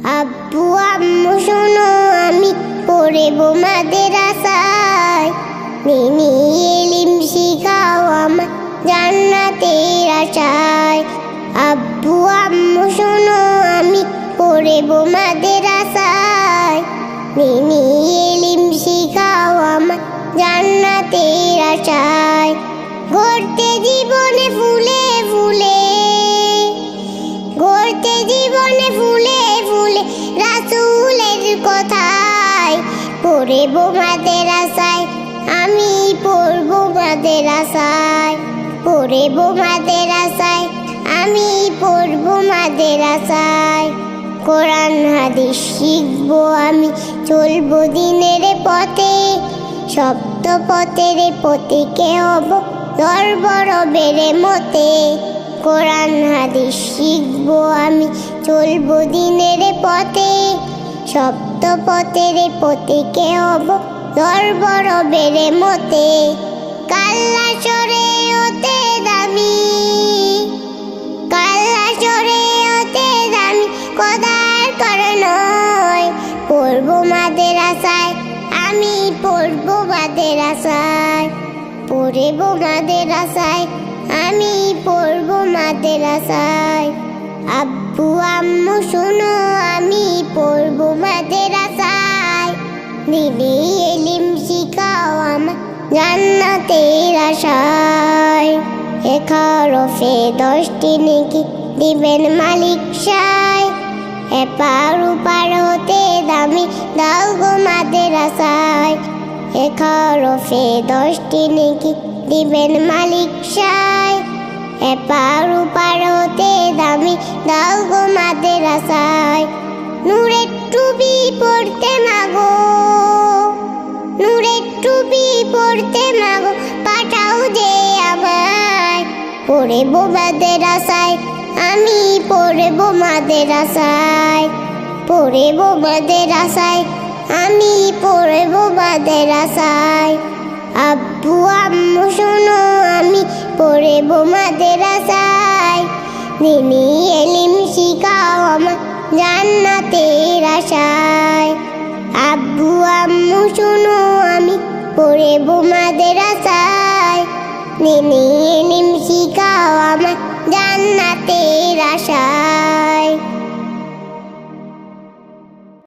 আব্বু, আম্মু, শোনো, আমি পড়ে বোমাদের আশায় নিনি এলিম শিখাও আমার জান্নাতের আশায়। আব্বু, আম্মু, শোনো, আমি পড়ে বোমাদের আশায় নিনি এলিম শিখাও আমার জান্নাতের আশায়। ঘুরতে পড়ে বোমাদের আশায়, আমি পড়ব মাদের আশায়। পড়ে বোমাদের আশায়, আমি পড়ব মাদের আশায়। কোরআন, হাদিস শিখব আমি, চলবো দিনের পথে। সপ্ত পথের পথিকে হব বেড়ে মতে। কোরআন, হাদিস শিখব আমি, চলবো দিনের পথে। সপ্ত পথের অব হব দরবর বেড়ে মতে। কাল্লা ওতে দামি। কাল্লা ওতে দামি কদার করে নয়। পড়ব মাদের আশায়, আমি পড়ব মাদের আশায়। পড়ব মাদের আশায়, আমি পড়ব মাদের আশায়। আব্বু, আম্মু, শোনো, আমি পড়ব দিদি এলিম শিখাও আমার জান্নাতের আশায়। দশটি নাকি দিবেন মালিক সায়। এপার উপার হতে দামি দাও গো মাদের আশায় এখারফে দশটি নাকি দিবেন মালিক সায়। এপার উপার হতে দামি দাও গো মাদের আশায় নূরের পড়তে মাগো, পাঠাও যে আমায়। পড়ে বোমাদের আশায় আমি পড়ে বোমাদের আশায় পড়ে বোমাদের আশায় আমি পড়ে বোমাদের আশায় আব্বু, আম্মু, শোনো, আমি পড়ে বোমাদের আশায় দিনী এলিম শিখাও আমার জান্নাতের আশায়। আব্বু, আম্মু, শোনো পড়ে বোমাদের আশায়। নেমে নিমশি খাওয়া আমার আশায়